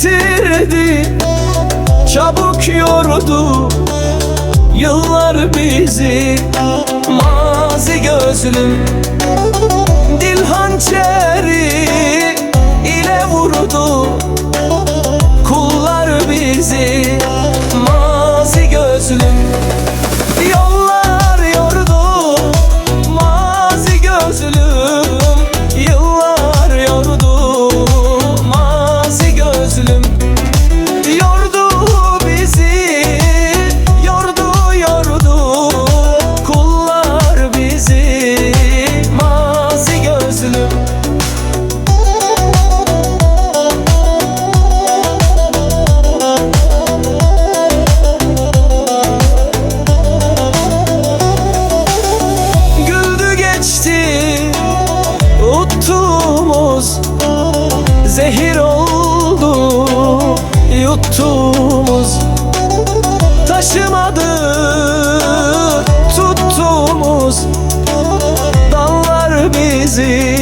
bitirdi Çabuk yordu yıllar bizi. Mazi gözlüm dil zehir oldu yuttuğumuz Taşımadı tuttuğumuz dallar bizi